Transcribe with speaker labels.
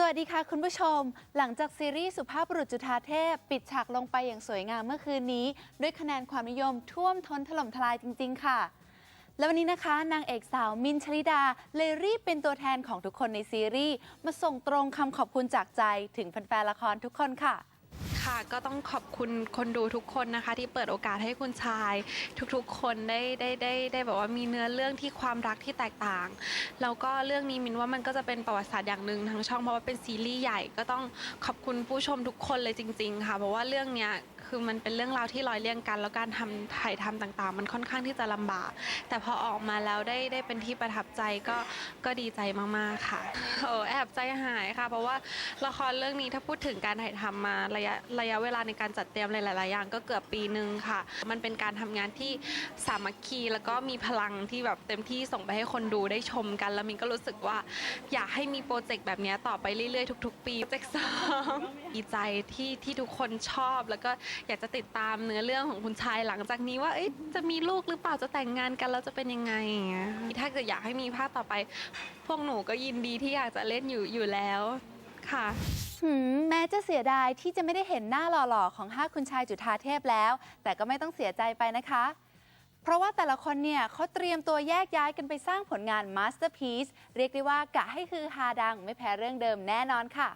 Speaker 1: สวัสดีค่ะคุณผู้ชม หลังจากซีรีส์สุภาพบุรุษจุฑาเทพ ปิดฉากลงไปอย่างสวยงามเมื่อคืนนี้ ด้วยคะแนนความนิยมท่วมท้นถล่มทลายจริง ๆ ค่ะ และวันนี้นะคะ นางเอกสาวมินชลิดา เลยรีบเป็นตัวแทนของทุกคนในซีรีส์ มาส่งตรงคำขอบคุณจากใจถึงแฟนๆละครทุกคนค่ะ
Speaker 2: ค่ะ ก็ต้องขอบคุณคนดูทุกคนนะคะ ที่เปิดโอกาสให้คุณชาย ทุกๆ คนได้ได้ได้ได้แบบว่ามีเนื้อเรื่องที่ความรักที่แตกต่างแล้วก็เรื่องนี้มินว่ามันก็จะเป็นประวัติศาสตร์อย่างหนึ่งทางช่องเพราะว่าเป็นซีรีส์ใหญ่ก็ต้องขอบคุณผู้ชมทุกคนเลยจริง ๆ ค่ะ เพราะว่าเรื่องเนี้ย คือมันเป็นเรื่องราวที่ร้อยเรียงกัน แล้วการทำถ่ายทำต่างๆ มันค่อนข้างที่จะลำบาก แต่พอออกมาแล้วได้ได้เป็นที่ประทับใจก็ก็ดีใจมากๆค่ะโอ้แอบใจหายค่ะ เพราะว่าละครเรื่องนี้ถ้าพูดถึงการถ่ายทำมาระยะระยะเวลาในการจัดเตรียมหลายๆอย่างก็เกือบปีหนึ่งค่ะ มันเป็นการทำงานที่สามัคคีแล้วก็มีพลังที่แบบเต็มที่ส่งไปให้คนดูได้ชมกัน แล้วมินก็รู้สึกว่าอยากให้มีโปรเจกต์แบบเนี้ยต่อไปเรื่อยๆ ทุก ๆ ปีโปรเจกต์สองดีใจที่ที่ทุกคนชอบแล้วก็อยากจะติดตามเนื้อเรื่องของคุณชายหลังจากนี้ว่าเอ๊ะจะมีลูกหรือเปล่าจะแต่งงานกันแล้วจะเป็นยังไงอย่างเงี้ยถ้าเกิดอยากให้มีภาคต่อไป พวกหนูก็ยินดีที่อยากจะเล่นอยู่อยู่แล้วค่ะ
Speaker 1: หืมแม้จะเสียดายที่จะไม่ได้เห็นหน้าหล่อๆ ของห้าคุณชายจุฑาเทพแล้ว แต่ก็ไม่ต้องเสียใจไปนะคะ เพราะว่าแต่ละคนเนี่ยเขาเตรียมตัวแยกย้ายกันไปสร้างผลงานมาสเตอร์พี e เรียกได้ว่ากะให้คือฮาดังไม่แพ้เรื่องเดิมแน่นอนค่ะ